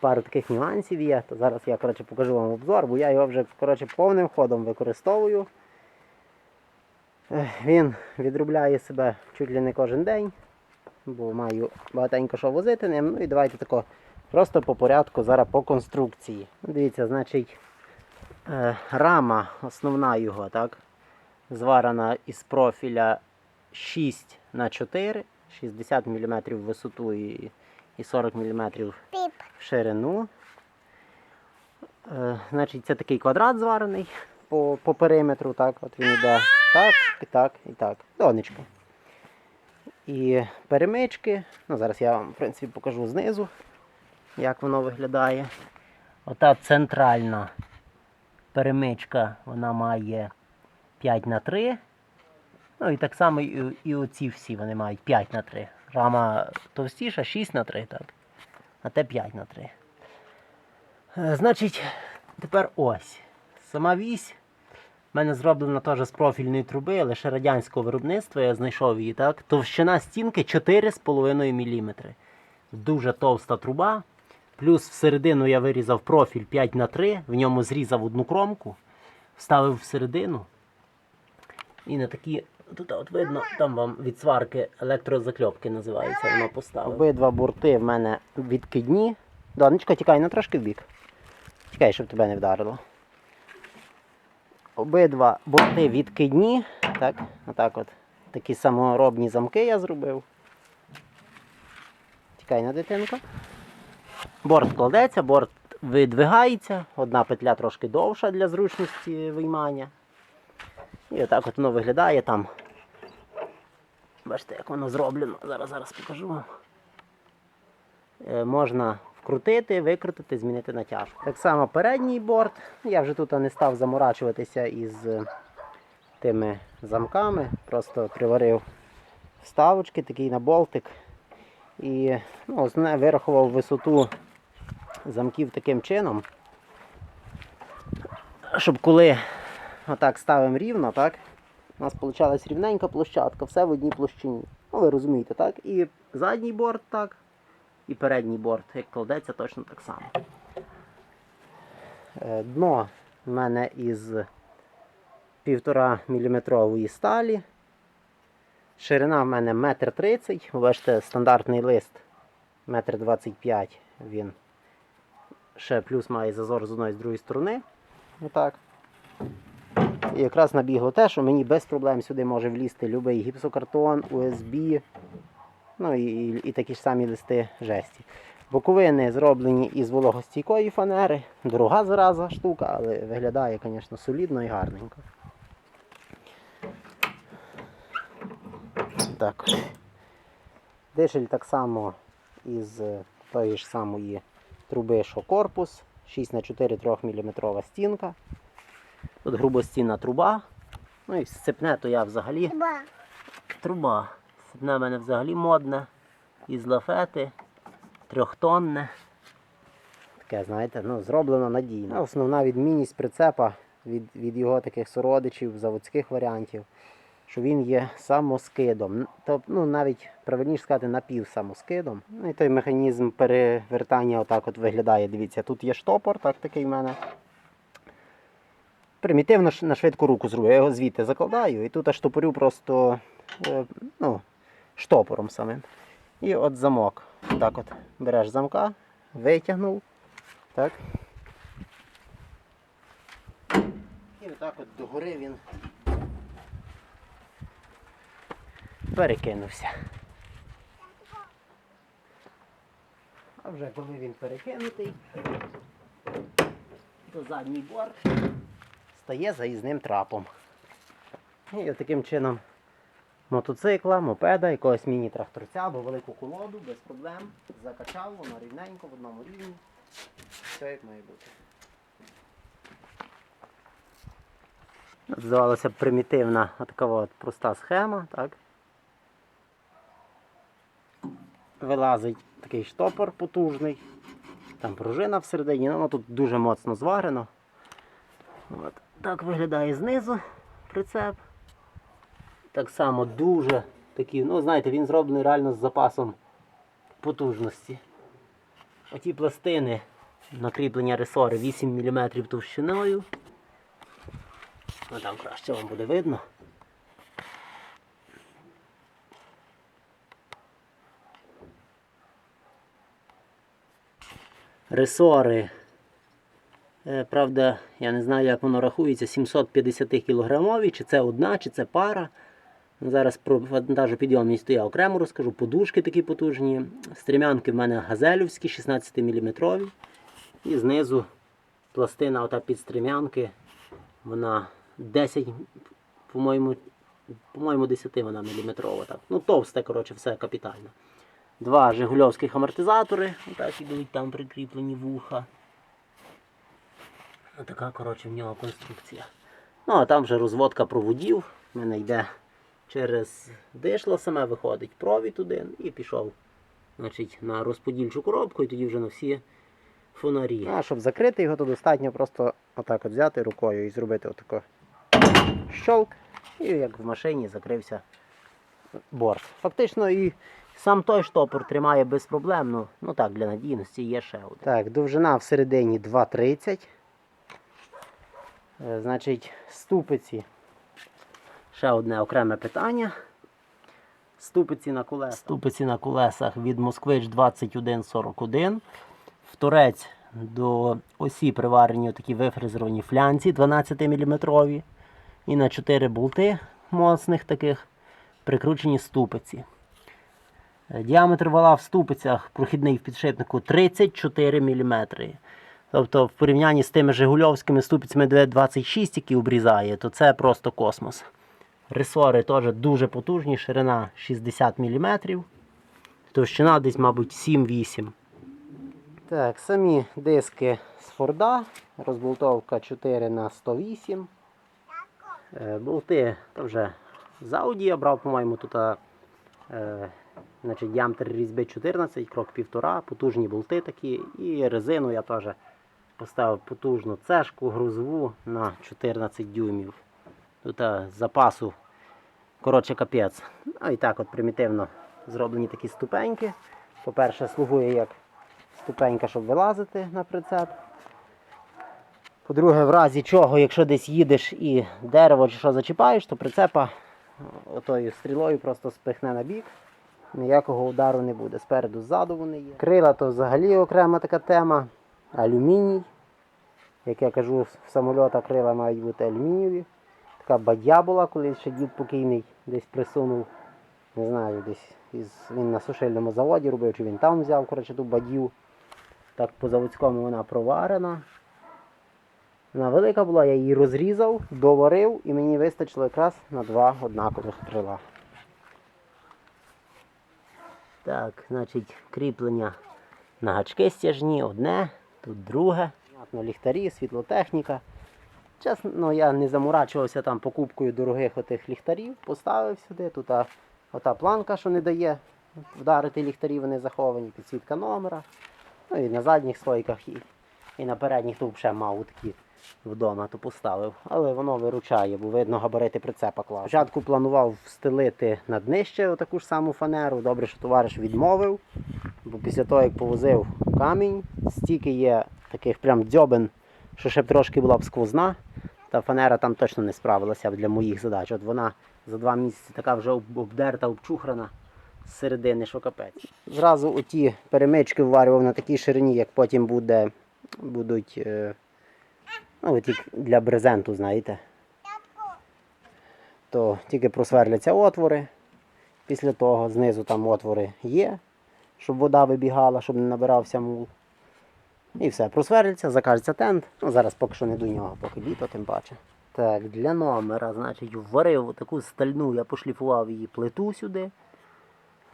Пару таких нюансів є, то зараз я коротше, покажу вам обзор, бо я його вже коротше, повним ходом використовую. Він відробляє себе чуть ли не кожен день, бо маю багатенько що возити ним. Ну і давайте тако просто по порядку зараз по конструкції. Дивіться, значить, е, рама основна його, так? Зварена із профіля 6 на 4 60 мм висоту і, і 40 мм в ширину. Е, значить, це такий квадрат зварений по, по периметру, так, от він йде так, і так, і так. Донечко. І перемички. Ну, зараз я вам, в принципі, покажу знизу, як воно виглядає. Ота центральна перемичка, вона має 5 на 3. Ну і так само і, і оці всі вони мають 5 на 3. Рама товстіша 6 на 3, так. А те 5 на 3. Е, Значить, тепер ось. Сама вісь. в мене зроблена теж з профільної труби, лише радянського виробництва, я знайшов її, так? Товщина стінки 4,5 мм. Дуже товста труба. Плюс всередину я вирізав профіль 5 на 3 в ньому зрізав одну кромку, вставив всередину. І на такі, тут от видно, там вам від сварки електрозакльопки називається, воно поставив. Обидва борти в мене відкидні. Донечко, тікай на трошки вбік. Тікай, щоб тебе не вдарило. Обидва борти відкидні. Так, отак от. Такі саморобні замки я зробив. Тікай на дитинку. Борт кладеться, борт видвигається, одна петля трошки довша для зручності виймання. І отак от воно виглядає там. Бачите, як воно зроблено. Зараз зараз покажу вам. Е, можна вкрутити, викрутити, змінити натяжку. Так само передній борт. Я вже тут не став заморачуватися із е, тими замками. Просто приварив вставочки такий на болтик. І ну, вирахував висоту замків таким чином, щоб коли отак ставимо рівно, так, у нас вийшла рівненька площадка, все в одній площині. Ну, ви розумієте, так? І задній борт так, і передній борт, як кладеться, точно так само. Е, Дно в мене із 1,5 мм сталі. Ширина в мене 1,30 м. Бачите, стандартний лист 1,25 м. Він ще плюс має зазор з одної з другої сторони. Отак. І якраз набігло те, що мені без проблем сюди може влізти будь-який гіпсокартон, USB, ну і, і, і такі ж самі листи жесті. Боковини зроблені із вологостійкої фанери. Дорога зараза штука, але виглядає, звісно, солідно і гарненько. Так. Дишель так само із тої ж самої труби, що корпус. 6х4 3-мм стінка. Тут грубостінна труба. Ну і сцепне то я взагалі. Ба. Труба. Сцепне в мене взагалі модне. Із лафети. Трьохтонне. Таке, знаєте, ну, зроблено надійно. Основна відмінність прицепа від, від його таких сородичів, заводських варіантів, що він є самоскидом. Тобто, ну, навіть правильніше сказати, напівсамоскидом. Ну і той механізм перевертання отак от виглядає. Дивіться, тут є штопор, так такий в мене. Примітивно на швидку руку зроблю. Я його звідти закладаю і тут аж штопорю просто е, ну, штопором самим. І от замок. Так от береш замка, витягнув. Так. І отак от догори він перекинувся. А вже коли він перекинутий, то задній борт стає заїзним трапом. І таким чином мотоцикла, мопеда, якогось міні-тракторця або велику колоду без проблем закачав, воно рівненько в одному рівні. Все як має бути. Здавалося б примітивна така от проста схема, так? Вилазить такий штопор потужний, там пружина всередині, ну, воно тут дуже моцно зварено. От. Так виглядає знизу прицеп. Так само дуже такий, ну знаєте, він зроблений реально з запасом потужності. оті пластини накріплення ресори 8 мм товщиною. Ну там краще вам буде видно. Ресори. Е, Правда, я не знаю, як воно рахується, 750 кілограмові, чи це одна, чи це пара. Зараз про вантажопідйомність то я окремо розкажу. Подушки такі потужні. Стрімянки в мене газелівські, 16 мм. І знизу пластина ота під стрімянки. Вона 10, по-моєму, по-моєму, 10 вона міліметрова. Так. Ну, товсте, коротше, все капітально. Два жигульовських амортизатори. Отак ідуть там прикріплені вуха. Отака, коротше, в нього конструкція. Ну, а там вже розводка проводів. У мене йде через дишло саме виходить провід один і пішов значить, на розподільчу коробку і тоді вже на всі фонарі. А щоб закрити його, то достатньо просто отак от взяти рукою і зробити отако щолк. І як в машині закрився борт. Фактично і сам той штопор тримає без проблем. Ну, ну так, для надійності є ще один. Так, довжина всередині 2,30. Е, Значить, ступиці. Ще одне окреме питання. Ступиці на колесах. Ступиці на колесах від Москвич 2141. В торець до осі приварені такі вифрезеровані флянці 12 мм. І на 4 болти моцних таких прикручені ступиці. Діаметр вала в ступицях прохідний в підшипнику 34 мм. Тобто в порівнянні з тими Жигульовськими ступицями, де 26, які обрізає, то це просто космос. Ресори теж дуже потужні, ширина 60 мм. Товщина десь, мабуть, 7-8. Так, самі диски з Форда. Розболтовка 4 на 108. Е, Болти то вже з Audi я брав, по-моєму, тут е, значить, діаметр різьби 14, крок 1,5, потужні болти такі. І резину я теж поставив потужну цешку грузову на 14 дюймів. Тут е, запасу, коротше, капець. Ну і так от примітивно зроблені такі ступеньки. По-перше, слугує як ступенька, щоб вилазити на прицеп. По-друге, в разі чого, якщо десь їдеш і дерево чи що зачіпаєш, то прицепа отою стрілою просто спихне на бік. Ніякого удару не буде. Спереду, ззаду вони є. Крила то взагалі окрема така тема. Алюміній. Як я кажу, в самольота крила мають бути алюмінієві. Така бадя була, коли ще дід покійний десь присунув. Не знаю, десь із, він на сушильному заводі робив, чи він там взяв коротше, ту бадю. Так по заводському вона проварена. Вона велика була, я її розрізав, доварив і мені вистачило якраз на два однакових крила. Так, значить, кріплення на гачки стяжні, одне, тут друге. Ліхтарі, світлотехніка. Чесно, ну, я не заморачувався там покупкою дорогих отих ліхтарів, поставив сюди. Тут ота планка, що не дає вдарити ліхтарі, вони заховані, підсвітка номера. Ну і на задніх слойках і, і на передніх тут ще мав такі вдома, то поставив. Але воно виручає, бо видно габарити прицепа класно. Спочатку планував встелити на днище таку ж саму фанеру. Добре, що товариш відмовив. Бо після того, як повозив камінь, стільки є таких прям дзьобин, що ще б трошки була б сквозна. Та фанера там точно не справилася б для моїх задач. От вона за два місяці така вже обдерта, обчухрана з середини, що капець. Зразу оті перемички вварював на такій ширині, як потім буде, будуть е, ну, для брезенту, знаєте. То тільки просверляться отвори. Після того знизу там отвори є, щоб вода вибігала, щоб не набирався мул. І все, просверлиться, закажеться тент. Ну, зараз поки що не до нього, поки літо, тим паче. Так, для номера, значить, вварив таку стальну, я пошліфував її плиту сюди.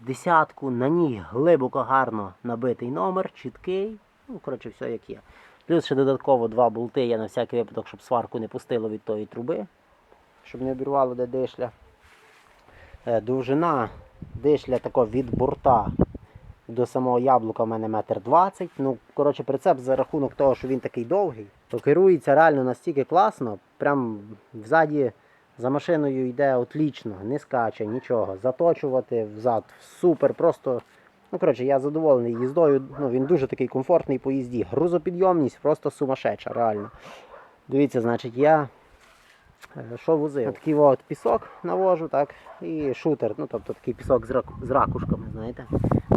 Десятку, на ній глибоко гарно набитий номер, чіткий. Ну, коротше, все як є. Плюс ще додатково два болти є на всякий випадок, щоб сварку не пустило від тої труби, щоб не обірвало де дишля. Е, Довжина дишля тако від борта до самого яблука в мене метр двадцять. Ну, коротше, прицеп за рахунок того, що він такий довгий, то керується реально настільки класно. Прям взаді за машиною йде отлічно, не скаче, нічого. Заточувати взад супер, просто Ну, коротше, я задоволений їздою. Ну, він дуже такий комфортний по їзді. Грузопідйомність просто сумасшедша, реально. Дивіться, значить, я е, що возив? Такий от пісок навожу, так, і шутер, ну тобто такий пісок з, з ракушками, знаєте.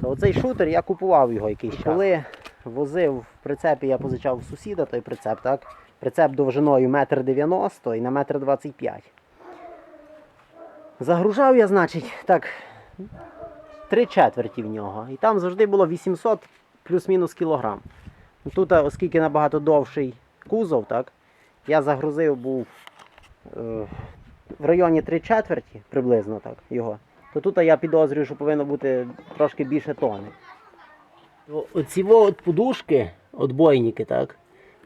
То оцей шутер я купував його якийсь час. Коли возив в прицепі, я позичав у сусіда той прицеп, так? Прицеп довжиною 1,90 м і на 1,25 м. Загружав я, значить, так, три четверті в нього. І там завжди було 800 плюс-мінус кілограм. Тут, оскільки набагато довший кузов, так, я загрузив був е, в районі 3 четверті, приблизно так, його. То тут я підозрюю, що повинно бути трошки більше тони. Оці от подушки, отбойники, так.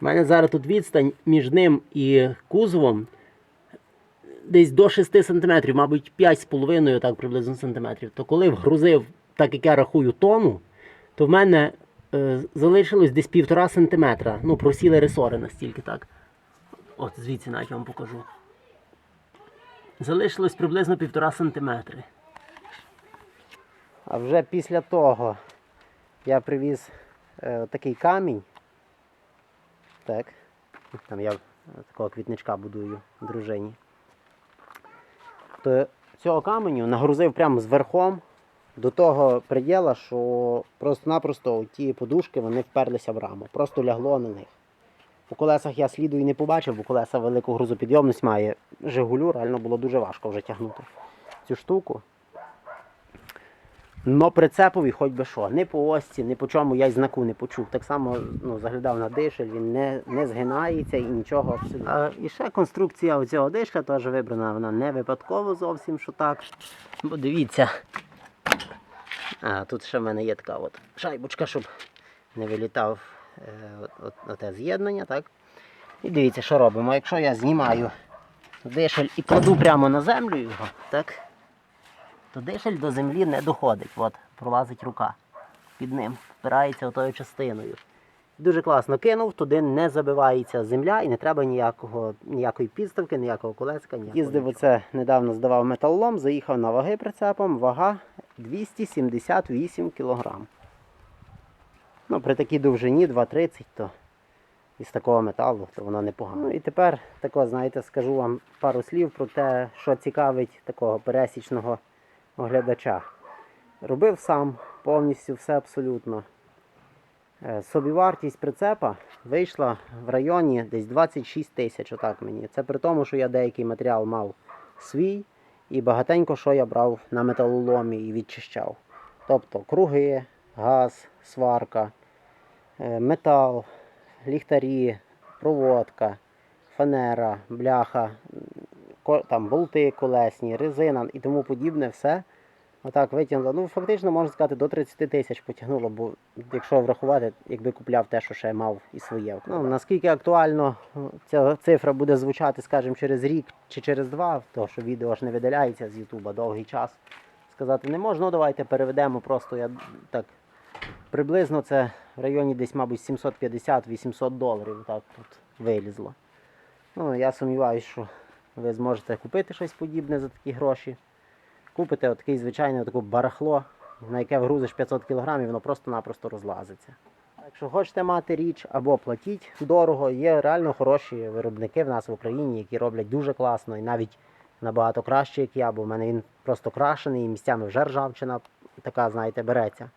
У мене зараз тут відстань між ним і кузовом десь до 6 см, мабуть, 5,5 так приблизно сантиметрів. То коли вгрузив, так як я рахую, тонну, то в мене е, залишилось десь півтора сантиметра. Ну, просіли ресори настільки, так. От звідси навіть вам покажу. Залишилось приблизно півтора сантиметри. А вже після того я привіз е, такий камінь. Так. Там я такого квітничка будую дружині. То цього каменю нагрузив прямо з верхом до того приділа, що просто-напросто ті подушки вони вперлися в раму. Просто лягло на них. По колесах я сліду і не побачив, бо колеса велику грузопідйомність має. Жигулю реально було дуже важко вже тягнути цю штуку. Но прицепові хоч би що, не по осці, ні по чому я й знаку не почув. Так само ну, заглядав на дишель, він не, не згинається і нічого абсолютно. А, і ще конструкція оцього дишля теж вибрана, вона не випадково зовсім, що так. Бо дивіться. А, тут ще в мене є така от шайбочка, щоб не вилітав е, от, от, оте з'єднання, так? І дивіться, що робимо. Якщо я знімаю дишель і кладу прямо на землю його, так? То дишель до землі не доходить. От, пролазить рука під ним, впирається отою частиною. Дуже класно кинув, туди не забивається земля і не треба ніякого, ніякої підставки, ніякого колеска. Ніякого Їздив оце, недавно здавав металолом, заїхав на ваги прицепом, вага 278 кг. Ну, при такій довжині 2,30, то із такого металу, то воно непогано. Ну і тепер тако, знаєте, скажу вам пару слів про те, що цікавить такого пересічного оглядача. Робив сам повністю все абсолютно. Е, Собівартість прицепа вийшла в районі десь 26 тисяч, отак мені. Це при тому, що я деякий матеріал мав свій і багатенько що я брав на металоломі і відчищав. Тобто круги, газ, сварка, е, метал, ліхтарі, проводка, фанера, бляха, там болти колесні, резина і тому подібне все. Отак витягнуло. Ну, фактично, можна сказати, до 30 тисяч потягнуло, бо якщо врахувати, якби купляв те, що ще мав і своє. Ну, наскільки актуально е, ця цифра буде звучати, скажімо, через рік чи через два, то що відео ж не видаляється з Ютуба довгий час. Сказати не можна, ну давайте переведемо просто я так. Приблизно це в районі десь, мабуть, 750-800 доларів так тут вилізло. Ну, я сумніваюся, що ви зможете купити щось подібне за такі гроші. Купите отакий звичайне таке барахло, на яке вгрузиш 500 кг, воно просто-напросто розлазиться. Якщо хочете мати річ або платіть дорого, є реально хороші виробники в нас в Україні, які роблять дуже класно і навіть набагато краще, як я, бо в мене він просто крашений і місцями вже ржавчина така, знаєте, береться.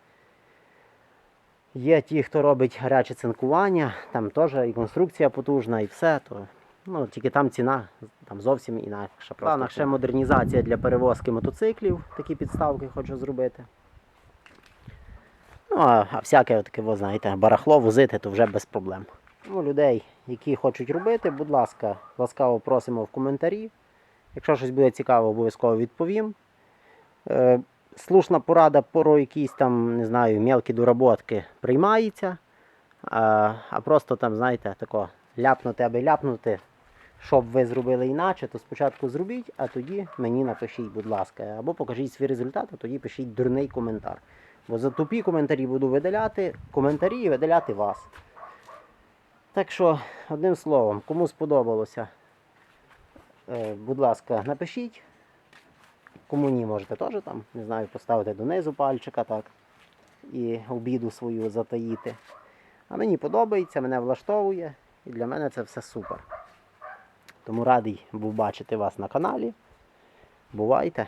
Є ті, хто робить гаряче цинкування, там теж і конструкція потужна, і все. То, ну, тільки там ціна там зовсім інакша. В планах ще модернізація для перевозки мотоциклів, такі підставки хочу зробити. Ну, а, а всяке таке, ви знаєте, барахло возити, то вже без проблем. Ну, людей, які хочуть робити, будь ласка, ласкаво просимо в коментарі. Якщо щось буде цікаво, обов'язково відповім. Е, слушна порада про якісь там, не знаю, мелкі доработки приймається. А, а просто там, знаєте, тако ляпнути аби ляпнути, щоб ви зробили іначе, то спочатку зробіть, а тоді мені напишіть, будь ласка, або покажіть свій результат, а тоді пишіть дурний коментар. Бо за тупі коментарі буду видаляти, коментарі і видаляти вас. Так що, одним словом, кому сподобалося, е, будь ласка, напишіть. Кому ні, можете теж там, не знаю, поставити донизу пальчика, так. і обіду свою затаїти. А мені подобається, мене влаштовує, і для мене це все супер. Тому радий був бачити вас на каналі. Бувайте!